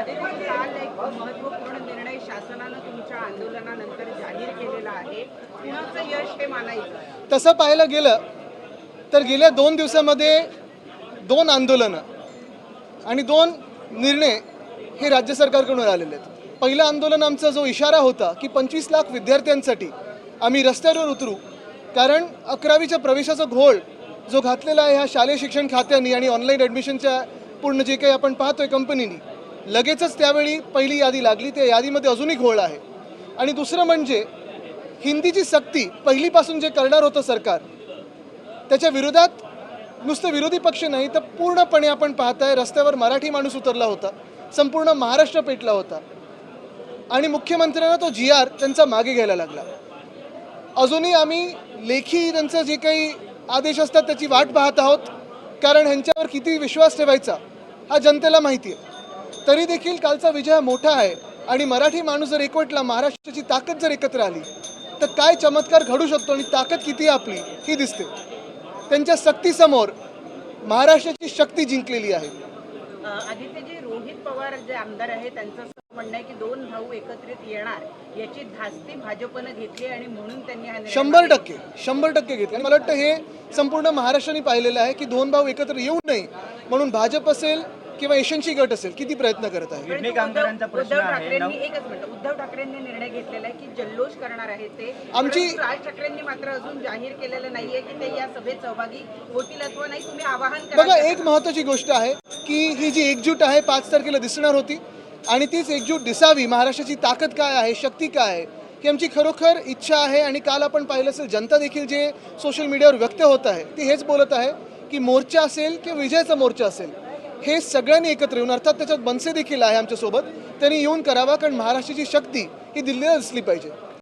आदित्य काल एक महत्त्वपूर्ण निर्णय शासनानं तुमच्या आंदोलनानंतर जाहीर केलेला आहे. कुणाचं यश हे मानायचं? तसं पाहायला गेलं तर गेल्या दोन दिवसामध्ये दोन आंदोलनं आणि दोन निर्णय हे राज्य सरकारकडून आलेले आहेत. पहिलं आंदोलन आमचा जो इशारा होता की पंचवीस लाख विद्यार्थ्यांसाठी आम्ही रस्त्यावर उतरू कारण अकरावीच्या प्रवेशाचा घोळ जो घातलेला आहे ह्या शालेय शिक्षण खात्यानी आणि ऑनलाईन ॲडमिशनच्या पूर्ण जे काही आपण पाहतोय कंपनीनी लगेचच त्यावेळी पहिली यादी लागली. त्या यादीमध्ये अजूनही घोळ आहे. आणि दुसरं म्हणजे हिंदीची सक्ती पहिलीपासून जे करणार होतं सरकार त्याच्या विरोधात नुसतं विरोधी पक्ष नाही तर पूर्णपणे आपण पाहताय रस्त्यावर मराठी माणूस उतरला होता. संपूर्ण महाराष्ट्र पेटला होता. आणि मुख्यमंत्र्यांना तो जी आर त्यांचा मागे घ्यायला लागला. अजूनही आम्ही लेखी त्यांचं जे काही आदेश असतात त्याची वाट पाहत आहोत. कारण ह्यांच्यावर किती विश्वास ठेवायचा हा जनतेला माहिती आहे. तरी देखील कालचा विजय मोठा आहे. आणि मराठी माणूस जर एकवटला महाराष्ट्राची ताकद जर एकत्र आली तर काय चमत्कार घडू शकतो आणि ताकद किती आहे आपली ही दिसते. त्यांच्या सक्तीसमोर महाराष्ट्राची शक्ती जिंकलेली आहे. आदित्यजी रोहित पवार जे आमदार आहे त्यांचं म्हणणं आहे की दोन भाऊ एकत्रित येणार याची धास्ती भाजपनं घेतली आणि म्हणून त्यांनी शंभर टक्के शंभर टक्के घेतले. आणि मला वाटतं हे संपूर्ण महाराष्ट्राने पाहिलेलं आहे की दोन भाऊ एकत्र येऊ नये म्हणून भाजप असेल किंवा एशनची गट असेल किती प्रयत्न करत आहे? उद्धव प्रश्न उद्धव आहे. ठाकरेंनी एकच मिनिट उद्धव ठाकरेंनी निर्णय घेतलेला आहे की जल्लोष करणार आहे ते. आमची- परंतु राज ठाकरेंनी मात्र अजून जाहीर केलेलं नाहीये की ते या सभेत सहभागी होतील अथवा नाही. तुम्ही आवाहन करा. बघा एक महत्त्वाची गोष्ट आहे की ही जी एकजूट आहे पाच तारखेला दिसणार होती आणि तीच एकजूट दिसावी. महाराष्ट्राची ताकद काय आहे शक्ती काय आहे ही आमची खरोखर इच्छा आहे आणि काल आपण पाहिलं असेल जनता देखील जे सोशल मीडियावर व्यक्त होत आहे ती हेच बोलत आहे की मोर्चा असेल किंवा विजयाचा मोर्चा असेल हे सगळ्यांनी एकत्र येऊन अर्थात त्याच्यात बनसे देखील आहे आमच्यासोबत त्यांनी येऊन करावा कारण महाराष्ट्राची शक्ती ही दिल्लीला दिसली पाहिजे.